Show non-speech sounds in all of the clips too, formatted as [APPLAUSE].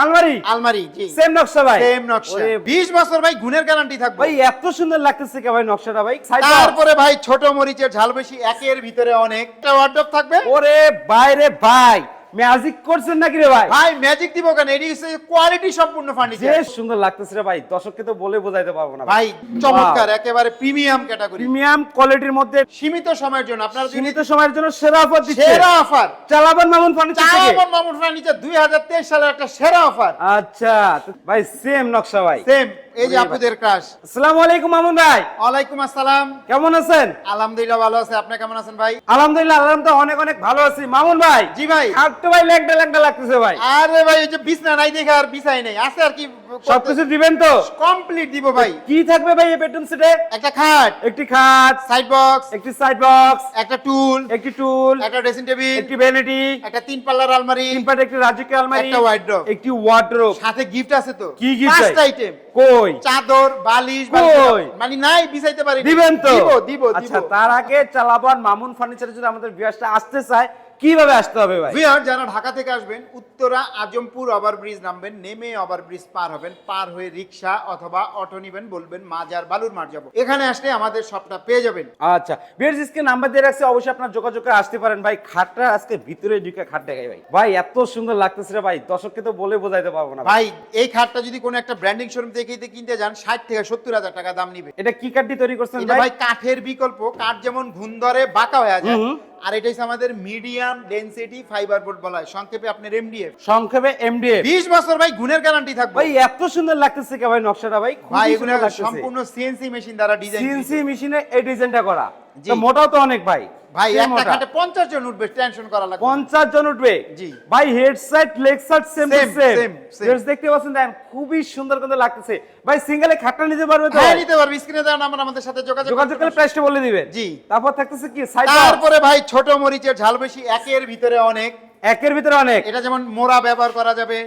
আলমারি? আলমারি জি। সেম নকশা ভাই। সেম নকশা। ওরে 20 বছর ভাই গুণের গ্যারান্টি থাকবে। ভাই এত সুন্দর লাগতেছে কে ভাই নকশাটা ভাই? তারপরে ভাই ছোট মরিচের ঝাল বেশি একের ভিতরে অনেকটা ওয়ার্ডরোব থাকবে। ওরে বাইরে ভাই ম্যাজিক করছেন নাকি রে ভাই? ভাই ম্যাজিক দিব কেন? এটি কোয়ালিটি সম্পূর্ণ ফার্নিচার সুন্দর লাগতেছে রে ভাই দর্শককে তো বলে বোঝাইতে পারব না। ভাই চমৎকার একেবারে প্রিমিয়াম ক্যাটাগরি প্রিমিয়াম কোয়ালিটির মধ্যে সীমিত সময়ের জন্য আপনারা সীমিত সময়ের জন্য সেরা অফার দিচ্ছে। সেরা অফার চালাবেন মামুন ফার্নিচার চালাবন মামুন ফার্নিচার 2023 সালের একটা সেরা অফার আচ্ছা ভাই সেম নকশা ভাই। সেম এই যে ক্রাশ আসসালামু আলাইকুম মামুন ভাই। ওয়ালাইকুম আসসালাম। কেমন আছেন? আলহামদুলিল্লাহ ভালো আছে। আপনি কেমন আছেন ভাই? আলহামদুলিল্লাহ আলহামদুলিল্লাহ অনেক অনেক ভালো আছি। মামুন ভাই জি ভাই। ভাই লাগতেছে ভাই। আরে ভাই ওই যে বিছনা নাই দেখে আর বিছাই নাই। আছে আর কি সবকিছু দিবেন তো? কমপ্লিট দিব ভাই। কি থাকবে ভাই এই বেডরুম সেটে একটা খাট একটি খাট সাইড বক্স একটি সাইড বক্স একটা টুল একটি টুল একটা ড্রেসিং টেবিল একটি ভ্যানিটি একটা তিন পাল্লার আলমারি তিন পাট একটি রাজকীয় আলমারি একটা wardrobe। একটি ওয়ার্ড্রোব সাথে গিফট আছে তো। কি gift পাঁচটা? আইটেম কই? চাদর বালিশ কই? মানে নাই বিছাইতে পারি দিবেন তো? দিব দিব আচ্ছা তার আগে চালাবান মামুন ফার্নিচারে যদি আমাদের ভিউয়ার্সটা আসতে চায় কীভাবে আসতে হবে ভাই? ভিউয়ার যারা ঢাকা থেকে আসবেন উত্তরা আজমপুর ওভারব্রিজ নামবেন নেমে ওভারব্রিজ পার হবেন পার হয়ে রিক্সা অথবা অটো নিবেন বলবেন মাজার বালুর মাঠ যাব। এখানে আসলে আমাদের সবটা পেয়ে যাবেন। আচ্ছা ভিউয়ার্স স্ক্রিন নাম্বার দিয়ে রাখছি অবশ্যই আপনার যোগাযোগ করে আসতে পারেন। ভাই খাটটা আজকে ভিতরে ঢুকে খাট দেখাই ভাই। ভাই এত সুন্দর লাগতেছে রে ভাই দর্শককে তো বলে বোঝাইতে পারব না ভাই এই খাটটা যদি কোনো একটা ব্র্যান্ডিং শোরুম থেকে কিনতে যান ষাট থেকে সত্তর হাজার টাকা দাম নিবে। এটা কি কাঠটি তৈরি করছেন ভাই? ভাই কাঠের বিকল্প কাঠ যেমন ঘুণ ধরে বাঁকা হয়ে যায়। আর এটাই আমাদের মিডিয়াম ডেনসিটি ফাইবার বোর্ড বলা হয়। সংক্ষেপে আপনার এমডিএফ সংক্ষেপে এমডিএফ বিশ বছর ভাই গুণের গ্যারান্টি থাকবে। ভাই এত সুন্দর লাগতেছে কে ভাই নকশাটা ভাই? ভাই এগুলো সম্পূর্ণ সিএনসি মেশিন দ্বারা ডিজাইন সিএনসি মেশিনে এই ডিজাইনটা করা। মোটাও তো অনেক ভাই। ভাই একটা খাটে পঞ্চাশ জন উঠবে টেনশন করা লাগবে না। পঞ্চাশ জন উঠবে জি। ভাই head side leg side same same. দেখতে পাচ্ছেন দেখেন খুবই সুন্দর কিন্তু লাগতেছে ভাই সিঙ্গেলে খাটটা নিতে পারবে তো হ্যাঁ নিতে পারবে স্ক্রিনে দেন আমরা আমাদের সাথে যোগাযোগ যোগাযোগ করতে করে প্রাইসটা বলে দিবেন জি। তারপর থাকতেছে কি সাইড তারপরে ভাই ছোট মরিচের ঝাল বেশি একের ভিতরে অনেক একের ভিতরে অনেক। এটা যেমন মোড়া ব্যবহার করা যাবে।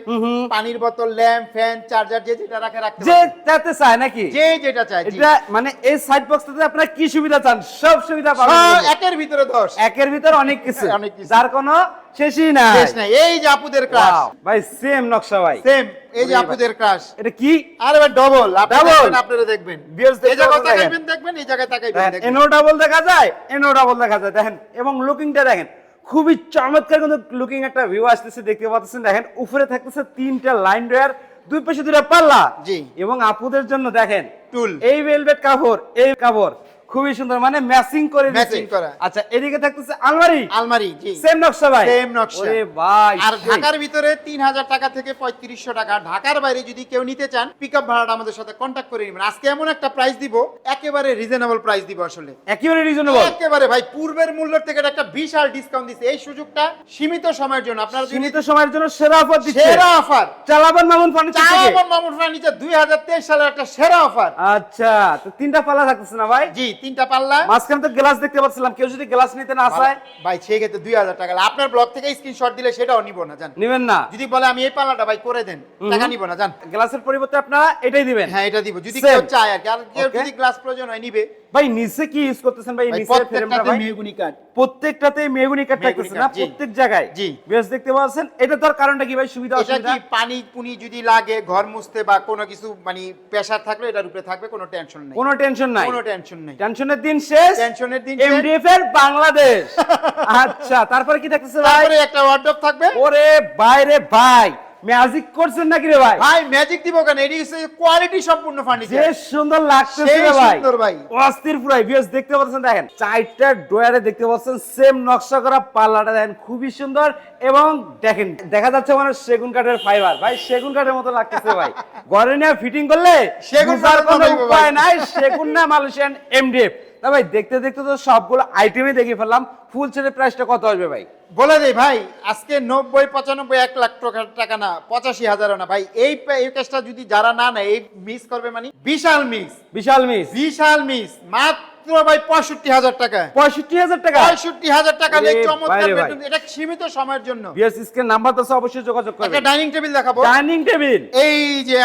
পানির বোতল ল্যাম্প ফ্যান চার্জার যে যেটা রাখে রাখতে যে। যাতে চায় নাকি? যে যেটা জি। এটা মানে এই সাইড বক্সটাতে আপনারা কি সুবিধা চান? সব সুবিধা পাবেন। একের ভিতরে দশ। একের ভিতরে অনেক [LAUGHS] কিছু। অনেক কিছু। যার কোনো শেষই নাই। শেষ নাই। এই যে আপুদের ক্লাস ভাই সেম নকশা ভাই। সেম এই যে আপুদের ক্লাস এটা কি? আরে ভাই ডবল? দেখবেন আপনারা দেখবেন। Viewers এই জায়গা তাকাইবেন দেখবেন এই জায়গায় তাকাইবেন দেখেন দেখবেন। এনো ডাবল দেখা যায় এনো ডাবল দেখা যায়। দেখেন এবং লুকিংটা দেখেন। খুবই চমৎকার কিন্তু লুকিং একটা ভিউ আসতেছে দেখতে পাচ্ছেন দেখেন উপরে থাকতেছে তিনটা লাইন ড্রয়ার দুই পাশে দুটা পাল্লা। জি। এবং আপুদের জন্য দেখেন টুল। এই ভেলভেট কাপড় এই কাপড় খুবই সুন্দর মানে ম্যাচিং করে Matching করা। আচ্ছা এদিকে থাকতেছে আলমারি। আলমারি জি। সেম নকশা ভাই। Same নকশা। ওরে ভাই আর ঢাকার ভিতরে তিন হাজার টাকা থেকে পঁয়ত্রিশশো টাকা। ঢাকার বাইরে যদি কেউ নিতে চান পিক আপ ভাড়াটা আমাদের সাথে কন্ট্যাক্ট করে নেবেন। আজকে এমন একটা প্রাইস দিব একেবারে রিজনেবল প্রাইস দিব আসলে। একেবারে রিজনেবল একেবারে ভাই পূর্বের মূল্যের থেকে একটা বিশাল ডিসকাউন্ট দিচ্ছে এই সুযোগটা সীমিত সময়ের জন্য আপনারা সীমিত সময়ের জন্য সেরা অফার দিচ্ছে। সেরা অফার চালাবেন মামুন ফার্নিচার চাওয়াবন মামুন ফার্নিচার দুই হাজার তেইশ সালের একটা সেরা অফার আচ্ছা তো তিনটা পাল্লা থাকতেছে না ভাই? জি তিনটা পাল্লা। মাঝখানে তো গ্লাস দেখতে পাচ্ছিলাম কেউ যদি গ্লাস নিতে না চায়। ভাই সেক্ষেত্রে দুই হাজার টাকা আপনার ব্লগ থেকে স্ক্রিনশট দিলে সেটাও নিব না জান। নেবেন না। যদি বলে আমি এই পাল্লাটা ভাই করে দেন টাকা নিব না জান। গ্লাসের পরিবর্তে আপনারা এটাই দিবেন। হ্যাঁ এটা দিব। যদি কেউ চায় আর কেউ যদি গ্লাস প্রয়োজন হয় নিবে। ভাই নিচে কি ইউজ করতেছেন ভাই? নিচের ফ্রেমটা প্রত্যেকটাতে ভাই। মেহগুনি কাঠ প্রত্যেকটাতে মেগুনি কাঠ থাকতেছে না প্রত্যেক জায়গায়। জি। বেশ দেখতে পাচ্ছেন। এটা তার কারণটা কি ভাই? সুবিধা এটা অসুবিধা? কি পানি পুনি যদি লাগে ঘর মুছতে বা কোনো কিছু মানে প্রেসার থাকলে এটার উপরে থাকবে কোনো টেনশন নেই। কোনো টেনশন নাই। কোনো টেনশন নেই। টেনশনের দিন শেষ। টেনশনের দিন। এমডিএফ এর বাংলাদেশ। [LAUGHS] আচ্ছা তারপরে কি দেখতেছে ভাই? তারপরে একটা ওয়ার্ডরোব থাকবে। ওরে বাইরে ভাই। ম্যাজিক করছেন নাকি রে ভাই? ভাই ম্যাজিক দিব কেন? এটি হচ্ছে কোয়ালিটি সম্পূর্ণ ফার্নিচার সুন্দর লাগতেছে সেই রে ভাই। সুন্দর ভাই। অস্থির পুরাই ভিউয়ার্স দেখতে পাচ্ছেন দেখেন চারটা ড্রয়ারে দেখতে পাচ্ছেন সেম নকশা করা পাল্লাটা দেখেন খুবই সুন্দর। এবং দেখেন দেখা যাচ্ছে মানে সেগুন কাঠের ফাইবার ভাই সেগুন কাঠের মতো লাগতেছে ভাই। ঘরে নিয়ে ফিটিং করলে সেগুন কাঠের কোনো উপায় নাই সেগুন না মালয়েশিয়ান এমডিএফ তা ভাই দেখতে দেখতে তো সবগুলো আইটেমই দেখে ফেললাম। ফুল সেটের প্রাইসটা কত আসবে ভাই? বলে দেই ভাই আজকে নব্বই পঁচানব্বই এক লাখ টাকা টাকা না পঁচাশি হাজারও না। ভাই এই এই কাজটা যদি যারা না নেয় এই মিস করবে মানে বিশাল মিস বিশাল মিস বিশাল মিস মাত্র মাত্র ভাই পঁয়ষট্টি হাজার টাকা। পঁয়ষট্টি হাজার টাকা? পঁয়ষট্টি হাজার টাকা আরে চমৎকার বেডরুম এটা সীমিত সময়ের জন্য? বিএস স্ক্রিন নাম্বার তো অবশ্যই যোগাযোগ একটা ডাইনিং টেবিল দেখাবো। Dining table? এই যে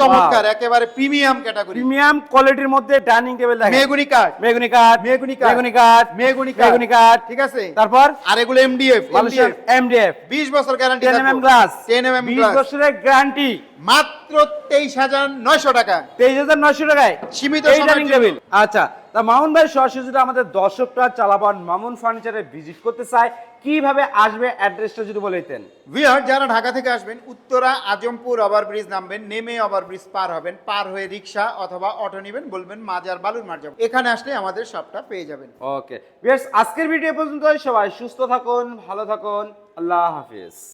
চমৎকার একেবারে প্রিমিয়াম ক্যাটাগরি। প্রিমিয়াম কোয়ালিটির মধ্যে ডাইনিং টেবিল দেখেন। মেগুনি কাঠ। মেগুনি কাঠ মেহগনি কাঠ। মেগুনি কাঠ মেহগনি কাঠ। মেগুনি কাঠ। ঠিক আছে? তারপর? আর এগুলো এমডিএফ এমডিএফ 20 বছর guarantee 10 MM glass 10 MM 20 glass বছরের গ্যারান্টি মাত্র 23900 টাকা। তেইশ হাজার নয়শো টাকায়? সীমিত। টেবিল আচ্ছা তা মামুন ভাই সরাসরি যদি আমাদের দর্শকরা চালাবান মামুন ফার্নিচারে ভিজিট করতে চায় কীভাবে আসবে অ্যাড্রেসটা যদি বলে দিতেন? ভিউয়ার যারা ঢাকা থেকে আসবেন উত্তরা আজমপুর ওভারব্রিজ নামবেন নেমে ওভারব্রিজ পার হবেন পার হয়ে রিক্সা অথবা অটো নেবেন বলবেন মাজার বালুর মার যাব। এখানে আসলে আমাদের সবটা পেয়ে যাবেন। ওকে বিয়ার্স আজকের ভিডিও পর্যন্ত সবাই সুস্থ থাকুন ভালো থাকুন। আল্লাহ হাফিজ।